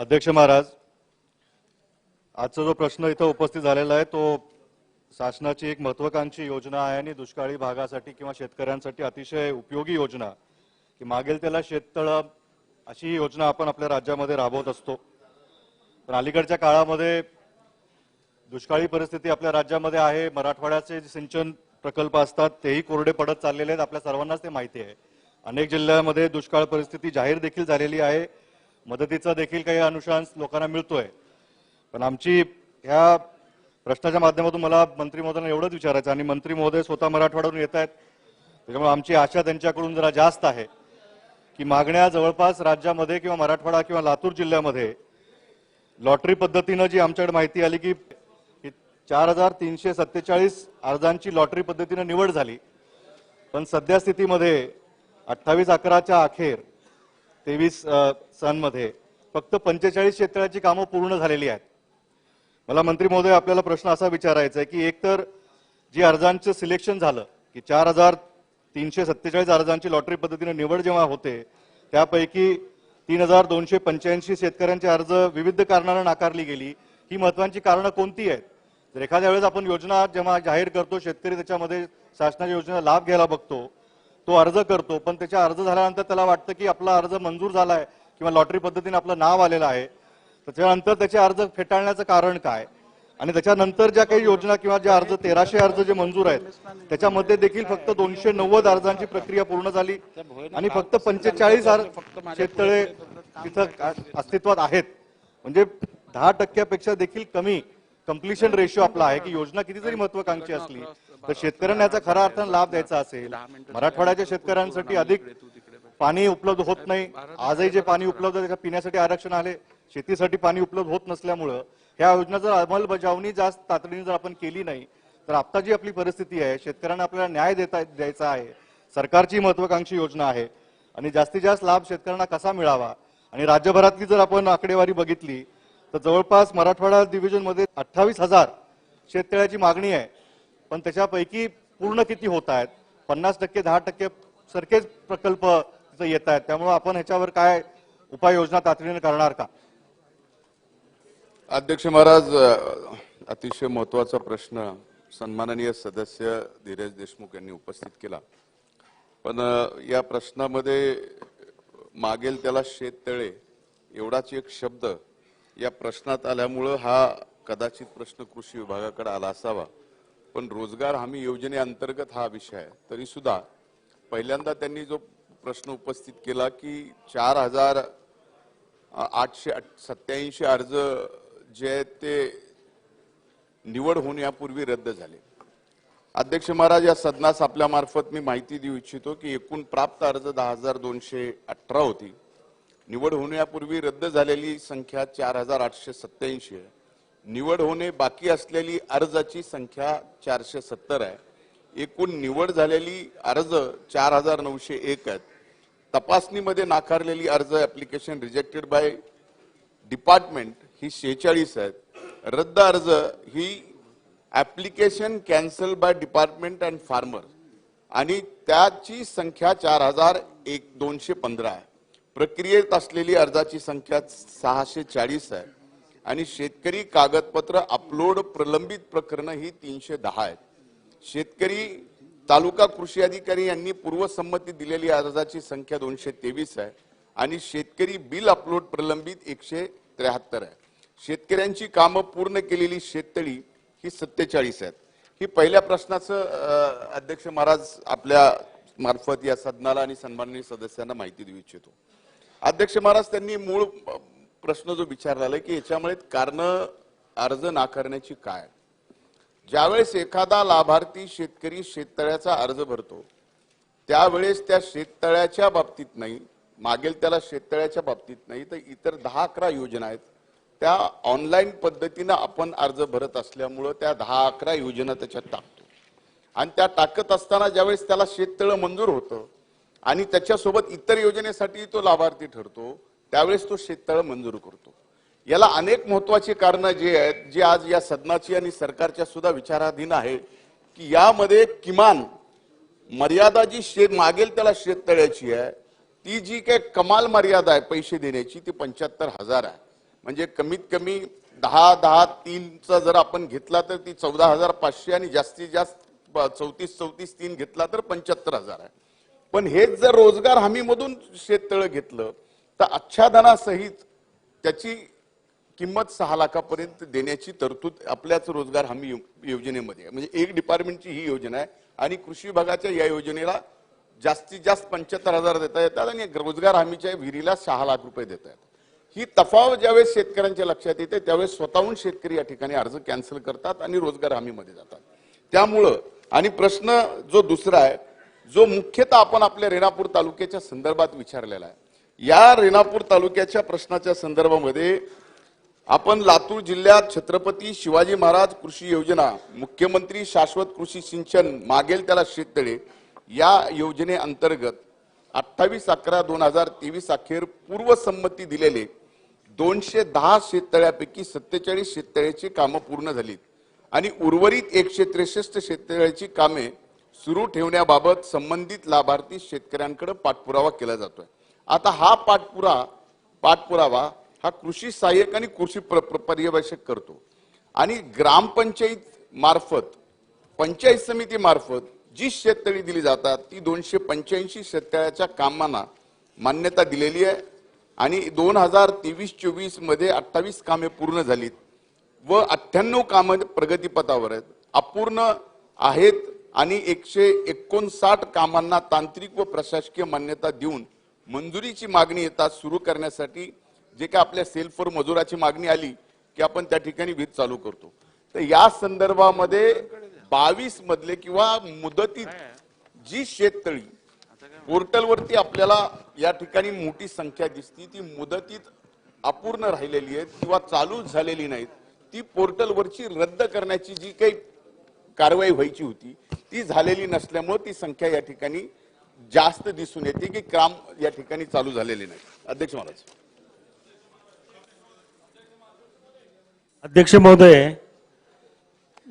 अध्यक्ष महाराज आजचा जो प्रश्न इथं उपस्थित झालेला आहे तो शासनाची एक महत्वाकांक्षी योजना आहे आणि दुष्काळी भागासाठी किंवा शेतकऱ्यांसाठी अतिशय उपयोगी योजना. की मागेल त्याला शेततळ अशी ही योजना आपण आपल्या राज्यामध्ये राबवत असतो. पण अलीकडच्या काळामध्ये दुष्काळी परिस्थिती आपल्या राज्यामध्ये आहे मराठवाड्याचे जे सिंचन प्रकल्प असतात तेही कोरडे पडत चाललेले आहेत आपल्या सर्वांनाच ते माहिती आहे. अनेक जिल्ह्यामध्ये दुष्काळ परिस्थिती जाहीर देखील झालेली आहे. मदतीचा देखील काही अनुशंस लोकांना मिळतोय. पण आमची ह्या प्रश्नाच्या माध्यमातून मला मंत्री महोदयांना एवढंच विचारायचं आणि मंत्री महोदय स्वतः मराठवाड्यावरून येत आहेत. त्याच्यामुळे आमची आशा त्यांच्याकडून जरा जास्त आहे की मागण्या जवळपास राज्यामध्ये किंवा मराठवाडा किंवा लातूर जिल्ह्यामध्ये लॉटरी पद्धतीनं जी आमच्याकडे माहिती आली की चार हजार तीनशे सत्तेचाळीस अर्जांची लॉटरी पद्धतीनं निवड झाली. पण सध्या स्थितीमध्ये अठ्ठावीस अकराच्या अखेर तेवीस सनमध्ये फक्त पंचेचाळीस शेतकऱ्याची कामं पूर्ण झालेली आहेत. मला मंत्री महोदय आपल्याला प्रश्न असा विचारायचा आहे की एकतर जी अर्जांचं सिलेक्शन झालं की चार हजार तीनशे सत्तेचाळीस अर्जांची लॉटरी पद्धतीने निवड जेव्हा होते त्यापैकी तीन हजार दोनशे पंच्याऐंशी शेतकऱ्यांचे अर्ज विविध कारणानं नाकारली गेली. ही महत्वाची कारणं कोणती आहेत? जर एखाद्या वेळेस आपण योजना जेव्हा जाहीर करतो शेतकरी त्याच्यामध्ये शासनाच्या योजना लाभ घ्यायला बघतो तो अर्ज करतो पण त्याच्या अर्ज झाल्यानंतर त्याला वाटतं की आपला अर्ज मंजूर झालाय किंवा लॉटरी पद्धतीने आपलं नाव आलेलं आहे. त्याच्यानंतर त्याचे अर्ज फेटाळण्याचं कारण काय? आणि त्याच्यानंतर ज्या काही योजना किंवा जे अर्ज तेराशे अर्ज जे मंजूर आहेत त्याच्यामध्ये देखील फक्त दोनशे नव्वद अर्जांची प्रक्रिया पूर्ण झाली आणि फक्त पंचेचाळीस शेततळे तिथं अस्तित्वात आहेत. म्हणजे दहा टक्क्यापेक्षा देखील कमी कम्प्लिशन रेशो आपला आहे की योजना किती जरी महत्वाकांक्षी असली तर शेतकऱ्यांना याचा खरा अर्थानं लाभ द्यायचा असेल. मराठवाड्याच्या शेतकऱ्यांसाठी अधिक पाणी उपलब्ध होत नाही. आजही जे पाणी उपलब्ध आहे, त्याच्या पिण्यासाठी आरक्षण आले. शेतीसाठी पाणी उपलब्ध होत नसल्यामुळं ह्या योजना जर अंमलबजावणी जास्त तातडीने जर आपण केली नाही तर आता जी आपली परिस्थिती आहे शेतकऱ्यांना आपल्याला न्याय देता द्यायचा आहे. सरकारची महत्वाकांक्षी योजना आहे. आणि जास्तीत जास्त लाभ शेतकऱ्यांना कसा मिळावा? आणि राज्यभरातली जर आपण आकडेवारी बघितली तर जवळपास मराठवाडा डिव्हिजनमध्ये अठ्ठावीस हजार शेततळ्याची मागणी आहे. पण त्याच्यापैकी पूर्ण किती होत आहेत? पन्नास टक्के दहा टक्के सारखेच प्रकल्प तिथं येत आहेत. त्यामुळे आपण ह्याच्यावर काय उपाययोजना तातडीने करणार का? अध्यक्ष महाराज अतिशय महत्त्वाचा प्रश्न सन्माननीय सदस्य धीरज देशमुख यांनी उपस्थित केला. पण या प्रश्नामध्ये मागेल त्याला शेततळे एवढाच एक शब्द या प्रश्नात आल्यामुळं हा कदाचित प्रश्न कृषी विभागाकडे आला असावा. पण रोजगार हमी योजनेअंतर्गत हा विषय आहे. तरी सुद्धा पहिल्यांदा त्यांनी जो प्रश्न उपस्थित केला की चार हजार आठशे सत्याऐंशी अर्ज जे आहेत ते निवड होण्यापूर्वी रद्द झाले. अध्यक्ष महाराज या सदनास आपल्यामार्फत मी माहिती देऊ इच्छितो की एकूण प्राप्त अर्ज दहा हजार दोनशे अठरा होती. निवड होण्यापूर्वी रद्द झालेली संख्या चार हजार आठशे सत्याऐंशी आहे. निवड होणे बाकी असलेली अर्जाची संख्या चारशे सत्तर आहे. एकूण निवड झालेली अर्ज चार हजार नऊशे एक आहेत. तपासणीमध्ये नाकारलेली अर्ज ऍप्लिकेशन रिजेक्टेड बाय डिपार्टमेंट ही शेहेचाळीस आहेत. रद्द अर्ज ही application cancel by department and farmer आणि त्याची संख्या चार हजार एक दोनशे पंधरा आहे. प्रक्रियेत असलेली अर्जाची संख्या सहाशे चाळीस आहे. आणि शेतकरी कागदपत्र अपलोड प्रलंबित प्रकरणं ही तीनशे दहा आहेत. शेतकरी तालुका कृषी अधिकारी यांनी पूर्वसंमती दिलेली अर्जाची संख्या दोनशे तेवीस आहे. आणि शेतकरी बिल अपलोड प्रलंबित एकशे त्र्याहत्तर आहे. शेतकऱ्यांची कामं पूर्ण केलेली शेततळी ही सत्तेचाळीस आहेत. ही पहिल्या प्रश्नाचं अध्यक्ष महाराज आपल्या मार्फत या सदनाला आणि सन्माननीय सदस्यांना माहिती देऊ इच्छितो. अध्यक्ष महाराज त्यांनी मूळ प्रश्न जो विचारला की याच्यामुळे कारण अर्ज नाकारण्याची काय? ज्यावेळेस एखादा लाभार्थी शेतकरी शेततळ्याचा अर्ज भरतो त्यावेळेस त्या शेततळ्याच्या बाबतीत नाही मागेल त्याला शेततळ्याच्या बाबतीत नाही तर इतर दहा अकरा योजना आहेत. त्या ऑनलाईन पद्धतीनं आपण अर्ज भरत असल्यामुळं त्या दहा अकरा योजना त्याच्यात टाकतो. आणि त्या टाकत असताना ज्यावेळेस त्याला शेततळं मंजूर होतं आणि त्याच्यासोबत इतर योजनेसाठी तो लाभार्थी ठरतो त्यावेळेस तो शेततळं मंजूर करतो. याला अनेक महत्वाची कारणं जे आहेत जे आज या सदनाची आणि सरकारच्या सुद्धा विचाराधीन आहे की यामध्ये किमान मर्यादा जी शेत मागेल त्याला शेततळ्याची आहे ती जी काही कमाल मर्यादा आहे पैसे देण्याची ती पंच्याहत्तर हजार आहे. म्हणजे कमीत कमी दहा दहा तीनचा जर आपण घेतला तर ती चौदा हजार पाचशे आणि जास्तीत जास्त चौतीस चौतीस तीन घेतला तर पंच्याहत्तर हजार आहे. पण हेच जर रोजगार हमीमधून शेततळं घेतलं तर आच्छादनासहित त्याची किंमत सहा लाखापर्यंत देण्याची तरतूद आपल्याच रोजगार हमी योजनेमध्ये आहे. म्हणजे एक डिपार्टमेंटची ही योजना आहे आणि कृषी विभागाच्या या योजनेला जास्तीत जास्त पंच्याहत्तर हजार देता येतात आणि रोजगार हमीच्या विहिरीला सहा लाख रुपये देता येतात. ही तफावत ज्यावेळेस शेतकऱ्यांच्या लक्षात येते त्यावेळेस स्वतःहून शेतकरी या ठिकाणी अर्ज कॅन्सल करतात आणि रोजगार हमीमध्ये जातात. त्यामुळं आणि प्रश्न जो दुसरा आहे जो मुख्यतः आपण आपल्या रेणापूर तालुक्याच्या संदर्भात विचारलेला आहे. या रेणापूर तालुक्याच्या प्रश्नाच्या संदर्भामध्ये आपण लातूर जिल्ह्यात छत्रपती शिवाजी महाराज कृषी योजना मुख्यमंत्री शाश्वत कृषी सिंचन मागेल त्याला शेततळे या योजनेअंतर्गत अठ्ठावीस अकरा दोन हजार तेवीस अखेर पूर्वसंमती दिलेले दोनशे दहा शेततळ्यापैकी सत्तेचाळीस शेततळ्याची कामं पूर्ण झालीत. आणि उर्वरित एकशे त्रेसष्ट शेततळ्याची कामे सुरू ठेवण्याबाबत संबंधित लाभार्थी शेतकऱ्यांकडे पाठपुरावा केला जातोय. आता हा पाठपुरा पाठपुरावा हा कृषी सहाय्यक आणि कृषी प्र- पर्यवेक्षक करतो. आणि ग्रामपंचायत मार्फत पंचायत समिती मार्फत जी शेततळी दिली जातात ती दोनशे पंच्याऐंशी शेततळ्याच्या कामांना मान्यता दिलेली आहे. आणि दोन हजार तेवीस चोवीसमध्ये अठ्ठावीस कामे पूर्ण झालीत व अठ्ठ्याण्णव कामं प्रगतीपथावर आहेत. अपूर्ण आहेत आणि एकशे एकोणसाठ कामांना तांत्रिक व प्रशासकीय मान्यता देऊन मंजुरीची मागणी येतात सुरू करण्यासाठी जे काय आपल्या सेल्फवर मजुराची मागणी आली की आपण त्या ठिकाणी वीज चालू करतो. तर या संदर्भामध्ये बावीस मधले किंवा मुदतीत जी शेततळी पोर्टलवरती आपल्याला या ठिकाणी मोठी संख्या दिसती ती मुदतीत अपूर्ण राहिलेली आहेत किंवा चालू झालेली नाहीत ती पोर्टलवरची रद्द करण्याची जी काही कारवाई व्हायची होती ती झालेली नसल्यामुळे ती संख्या या ठिकाणी जास्त दिसून येते की काम या ठिकाणी चालू झालेले नाही. अध्यक्ष महाराज अध्यक्ष महोदय